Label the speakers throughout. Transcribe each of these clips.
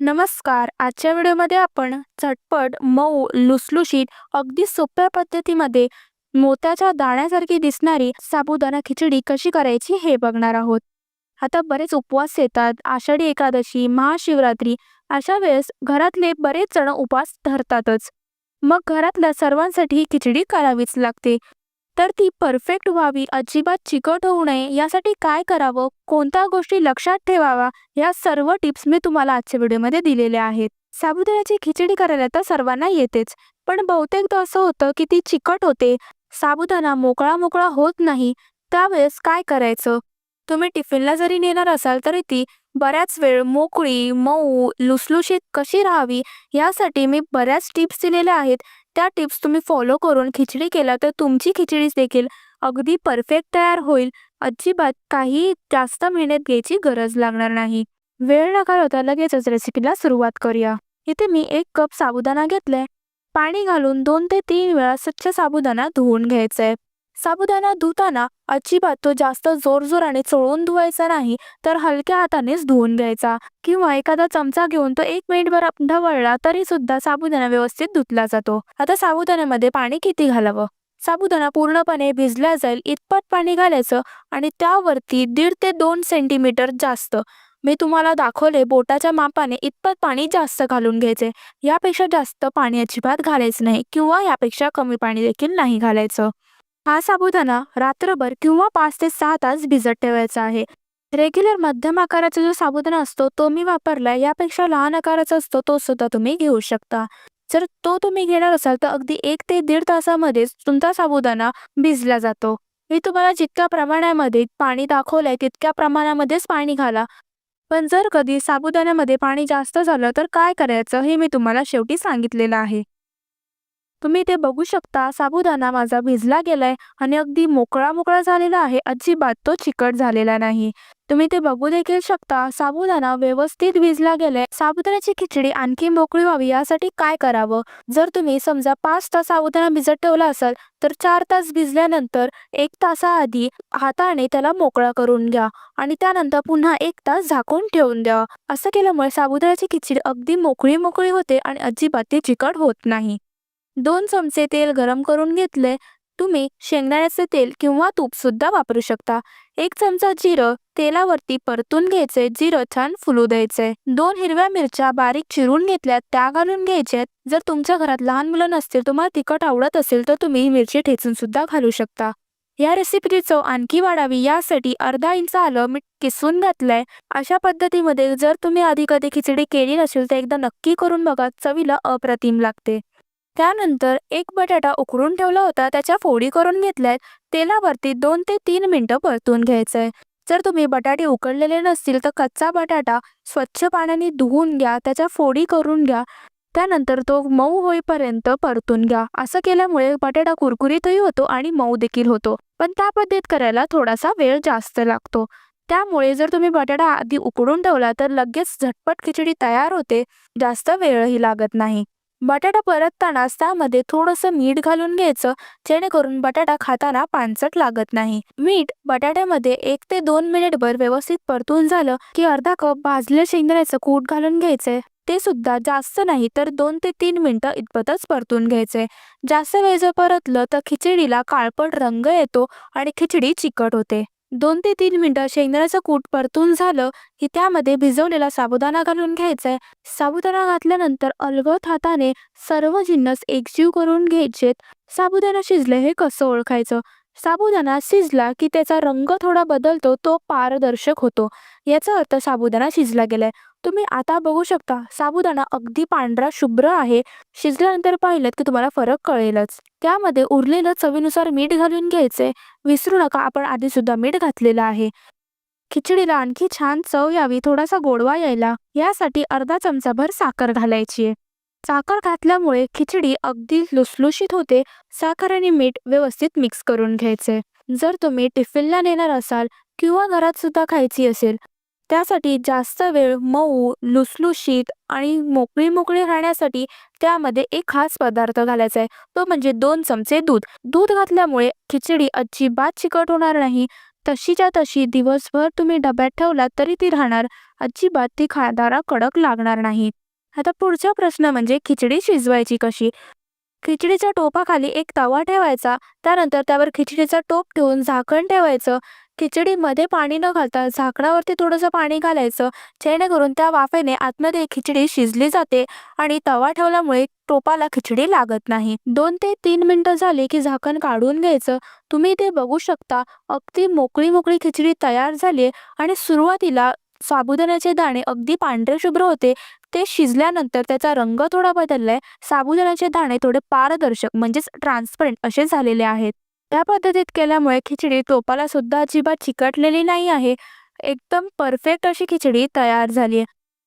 Speaker 1: नमस्कार. आजच्या व्हिडिओमध्ये आपण झटपट मऊ लुसलुशीत अगदी सोप्या पद्धतीमध्ये मोत्याच्या दाण्यासारखी दिसणारी साबुदाणा खिचडी कशी करायची हे बघणार आहोत. आता बरेच उपवास येतात. आषाढी एकादशी महाशिवरात्री अशा वेळेस घरातले बरेच जण उपवास धरतातच. मग घरातल्या सर्वांसाठी खिचडी करावीच लागते. तर ती परफेक्ट व्हावी अजिबात चिकट होऊ नये यासाठी काय करावं? कोणत्या गोष्टी लक्षात ठेवावा या सर्व टिप्स मी तुम्हाला आजच्या व्हिडिओमध्ये दिलेल्या आहेत. साबुदाण्याची खिचडी करायला तर सर्वांना येतेच पण बहुतेकदा असं होतं की ती चिकट होते साबुदाणा मोकळा मोकळा होत नाही त्यावेळेस काय करायचं? तुम्ही टिफिनला जरी नेणार असाल तरी ती बऱ्याच वेळ मोकळी मऊ लुसलुशीत कशी राहावी? यासाठी मी बऱ्याच टिप्स दिलेल्या आहेत त्या टिप्स तुम्ही फॉलो करून खिचडी केला तर तुमची खिचडी देखील अगदी परफेक्ट तयार होईल. अजिबात काही जास्त मेहनत घ्यायची गरज लागणार नाही. वेळ न घालवता लगेचच रेसिपीला सुरुवात करूया. इथे मी एक कप साबुदाणा घेतलाय. पाणी घालून दोन ते तीन वेळा स्वच्छ साबुदाणा धुवून घ्यायचा आहे साबुदाणा धुताना अजिबात तो जास्त जोरजोराने चोळून धुवायचा नाही तर हलक्या हातानेच धुवून घ्यायचा. किंवा एखादा चमचा घेऊन तो एक मिनिटभर ढवळला तरी सुद्धा साबुदाणा व्यवस्थित धुतला जातो. आता साबुदाण्यामध्ये पाणी किती घालावं? साबुदाणा पूर्णपणे भिजला जाईल इतपत पाणी घालायचं आणि त्यावरती दीड ते दोन सेंटीमीटर जास्त. मी तुम्हाला दाखवले बोटाच्या मापाने इतपत पाणी जास्त घालून घ्यायचे. यापेक्षा जास्त पाणी अजिबात घालायचं नाही किंवा यापेक्षा कमी पाणी देखील नाही घालायचं. हा साबुदाणा रात्रभर किंवा पाच ते सहा तास भिजत ठेवायचा आहे. रेग्युलर मध्यम आकाराचा जो साबुदाणा असतो तो मी वापरलाय यापेक्षा लहान आकाराचा असतो तो सुद्धा तुम्ही घेऊ शकता. जर तो तुम्ही घेणार असाल तर अगदी एक ते दीड तासामध्येच तुमचा साबुदाणा भिजला जातो. मी तुम्हाला जितक्या प्रमाणामध्ये पाणी दाखवलंय तितक्या प्रमाणामध्येच पाणी घाला. पण जर कधी साबुदाण्यामध्ये पाणी जास्त झालं तर काय करायचं हे मी तुम्हाला शेवटी सांगितलेलं आहे. तुम्ही ते बघू शकता. साबुदाणा माझा भिजला गेलाय आणि अगदी मोकळा मोकळा झालेला आहे. अजिबात तो चिकट झालेला नाही. तुम्ही ते बघू देखील शकता. साबुदाणा व्यवस्थित भिजला गेलाय. साबुदाण्याची खिचडी आणखी मोकळी व्हावी यासाठी काय करावं? जर तुम्ही समजा पाच तास साबुदाणा भिजत ठेवला असाल तर चार तास भिजल्यानंतर एक तासाआधी हाताने त्याला मोकळा करून घ्या आणि त्यानंतर पुन्हा एक तास झाकून ठेवून द्या. असं केल्यामुळे साबुदाण्याची खिचडी अगदी मोकळी मोकळी होते आणि अजिबात ती चिकट होत नाही. दोन चमचे तेल गरम करून घेतले. तुम्ही शेंगदाण्याचे तेल किंवा तूप सुद्धा वापरू शकता. एक चमचा जिरं तेलावरती परतून घ्यायचे. जिरं छान फुलू द्यायचे. दोन हिरव्या मिरच्या बारीक चिरून घेतल्यात. त्या घालून घ्यायच्यात जर तुमच्या घरात लहान मुलं नसतील तुम्हाला तिखट आवडत असेल तर तुम्ही मिरची ठेचून सुद्धा घालू शकता. या रेसिपीची चव आणखी वाढावी. यासाठी अर्धा इंच आलं मीठ किसून घातलंय. अशा पद्धतीमध्ये जर तुम्ही आधी कधी खिचडी केली नसेल तर एकदा नक्की करून बघा. चवीला अप्रतिम लागते. त्यानंतर एक बटाटा उकडून ठेवला होता त्याच्या फोडी करून घेतल्यात. तेलावरती दोन ते तीन मिनटं परतून घ्यायचंय. जर तुम्ही बटाटे उकडलेले नसतील तर कच्चा बटाटा स्वच्छ पाण्याने धुवून घ्या त्याच्या फोडी करून घ्या. त्यानंतर तो मऊ होईपर्यंत परतून घ्या. असं केल्यामुळे बटाटा कुरकुरीतही होतो आणि मऊ देखील होतो. पण त्या पद्धत करायला थोडासा वेळ जास्त लागतो. त्यामुळे जर तुम्ही बटाटा आधी उकडून ठेवला तर लगेच झटपट खिचडी तयार होते. जास्त वेळही लागत नाही. बटाटा परततानाच त्यामध्ये थोडंसं मीठ घालून घ्यायचं जेणेकरून बटाटा खाताना पानसट लागत नाही. मीठ बटाट्यामध्ये एक ते दोन मिनिटभर व्यवस्थित परतून झालं की अर्धा कप भाजलं शेंगदाण्याचं कूट घालून घ्यायचंय ते सुद्धा जास्त नाही तर दोन ते तीन मिनिटं इतपतच परतून घ्यायचंय जास्त वेळ जर परतलं तर खिचडीला काळपट रंग येतो आणि खिचडी चिकट होते. दोन ते तीन मिनटं शेंगदाण्याचं कूट परतून झालं की त्यामध्ये भिजवलेला साबुदाणा घालून घ्यायचा आहे साबुदाणा घातल्यानंतर अलगद हाताने सर्व जिन्नस एकजीव करून घ्यायचेत. साबुदाणा शिजले हे कसं ओळखायचं? साबुदाणा शिजला की त्याचा रंग थोडा बदलतो तो पारदर्शक होतो. याचा अर्थ साबुदाणा शिजला गेलाय. तुम्ही आता बघू शकता साबुदाणा अगदी पांढरा शुभ्र आहे. शिजल्यानंतर पाहिलं की तुम्हाला फरक कळेलच. त्यामध्ये उरलेलं चवीनुसार मीठ घालून घ्यायचे. विसरू नका आपण आधी सुद्धा मीठ घातलेलं आहे. खिचडीला आणखी छान चव यावी थोडासा गोडवा यायला. यासाठी अर्धा चमचाभर साखर घालायची आहे. साखर घातल्यामुळे खिचडी अगदी लुसलुशीत होते. साखर आणि मीठ व्यवस्थित मिक्स करून घ्यायचे. जर तुम्ही टिफिनला नेणार असाल किंवा घरात सुद्धा खायची असेल त्यासाठी जास्त वेळ मऊ लुसलुशीत आणि मोकळी मोकळी राहण्यासाठी त्यामध्ये एक खास पदार्थ घालायचा आहे. तो म्हणजे दोन चमचे दूध. दूध घातल्यामुळे खिचडी अजिबात चिकट होणार नाही. तशीच्या तशी दिवसभर तुम्ही डब्यात ठेवलात तरी ती राहणार. अजिबात ती खादारा कडक लागणार नाही. आता पुढचा प्रश्न म्हणजे खिचडी शिजवायची कशी? खिचडीच्या टोपाखाली एक तवा ठेवायचा. त्यानंतर त्यावर खिचडीचा टोप ठेवून झाकण ठेवायचं. खिचडीमध्ये पाणी न घालता झाकणावरती थोडंसं पाणी घालायचं. जेणेकरून त्या वाफेने आतमध्ये खिचडी शिजली जाते आणि तवा ठेवल्यामुळे टोपाला खिचडी लागत नाही. दोन ते तीन मिनिटं झाली की झाकण काढून घ्यायचं. तुम्ही ते बघू शकता. अगदी मोकळी मोकळी खिचडी तयार झाली आणि सुरुवातीला साबुदाण्याचे दाणे अगदी पांढरे शुभ्र होते. ते शिजल्यानंतर त्याचा रंग थोडा बदललाय. साबुदाण्याचे दाणे थोडे पारदर्शक म्हणजेच ट्रान्सपरंट असे झालेले आहेत. त्या पद्धतीत केल्यामुळे खिचडी तोपाला सुद्धा अजिबात चिकटलेली नाही आहे. एकदम परफेक्ट अशी खिचडी तयार झाली आहे.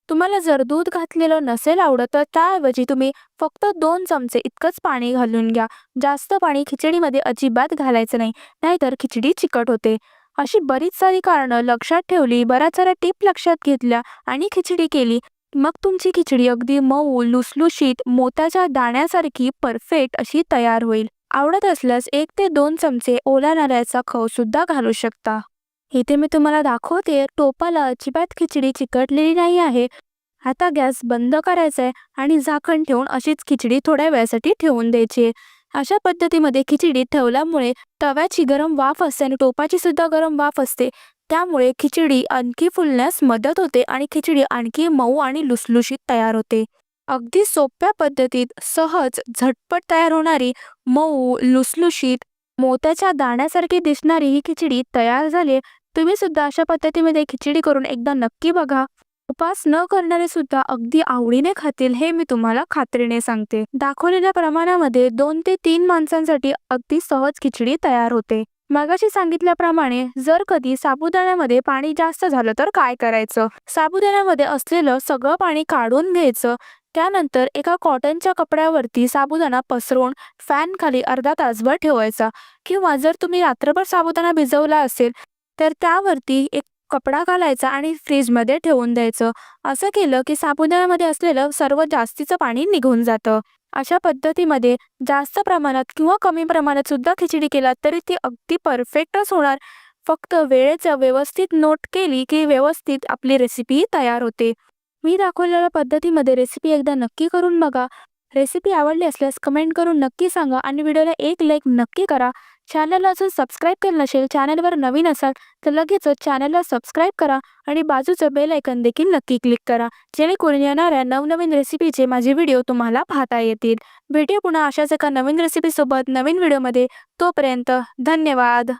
Speaker 1: तुम्हाला जर दूध घातलेलं नसेल आवडत तर त्याऐवजी तुम्ही फक्त दोन चमचे इतकंच पाणी घालून घ्या. जास्त पाणी खिचडीमध्ये अजिबात घालायचं नाही नाहीतर खिचडी चिकट होते. अशी बरीच सारी कारणं लक्षात ठेवली बऱ्याच साऱ्या टीप लक्षात घेतल्या आणि खिचडी केली. मग तुमची खिचडी अगदी मऊ लुसलुशीत मोत्याच्या दाण्यासारखी परफेक्ट अशी तयार होईल. आवडत असल्यास एक ते दोन चमचे ओला नारळाचा खव सुद्धा घालू शकता. इथे मी तुम्हाला दाखवते टोपाला अजिबात खिचडी चिकटलेली नाही आहे. आता गॅस बंद करायचा आहे आणि झाकण ठेवून अशीच खिचडी थोड्या वेळासाठी ठेवून द्यायची अशा पद्धतीमध्ये खिचडी ठेवल्यामुळे तव्याची गरम वाफ असते आणि टोपाची सुद्धा गरम वाफ असते. त्यामुळे खिचडी आणखी फुलण्यास मदत होते आणि खिचडी आणखी मऊ आणि लुसलुशीत तयार होते. अगदी सोप्या पद्धतीत सहज झटपट तयार होणारी मऊ लुसलुशीत मोत्याच्या दाण्यासारखी दिसणारी ही खिचडी तयार झाली तुम्ही सुद्धा अशा पद्धतीमध्ये खिचडी करून एकदा नक्की बघा. उपास न करणारे सुद्धा अगदी आवडीने खातील हे मी तुम्हाला खात्रीने सांगते. दाखवलेल्या प्रमाणामध्ये दोन ते तीन माणसांसाठी अगदी सहज खिचडी तयार होते. मगाशी सांगितल्याप्रमाणे जर कधी साबुदाण्यामध्ये पाणी जास्त झालं तर काय करायचं? साबुदाण्यामध्ये असलेलं सगळं पाणी काढून घ्यायचं. त्यानंतर एका कॉटनच्या कपड्यावरती साबुदाणा पसरवून फॅन खाली अर्धा तासभर ठेवायचा. किंवा जर तुम्ही रात्रभर साबुदाणा भिजवला असेल तर त्यावरती एक कपडा घालायचा आणि फ्रीजमध्ये ठेवून द्यायचं. असं केलं की साबुदाण्यामध्ये असलेलं सर्व जास्तीचं पाणी निघून जातं. अशा पद्धतीमध्ये जास्त प्रमाणात किंवा कमी प्रमाणात सुद्धा खिचडी केला तरी ती अगदी परफेक्टच होणार. फक्त वेळेचं व्यवस्थित नोट केली की व्यवस्थित आपली रेसिपी तयार होते. मी दाखवलेल्या पद्धतीमध्ये रेसिपी एकदा नक्की करून बघा. रेसिपी आवडली असल्यास कमेंट करून नक्की सांगा आणि व्हिडिओला एक लाईक नक्की करा. चॅनलला अजून सबस्क्राईब केलं नसेल चॅनलवर नवीन असाल तर लगेचच चॅनलला सबस्क्राईब करा आणि बाजूचं बेल ऐकन देखील नक्की क्लिक करा. जेणेकरून येणाऱ्या नवनवीन रेसिपीचे माझे व्हिडिओ तुम्हाला पाहता येतील. भेटूया पुन्हा अशाच एका नवीन रेसिपीसोबत नवीन व्हिडिओमध्ये तोपर्यंत धन्यवाद.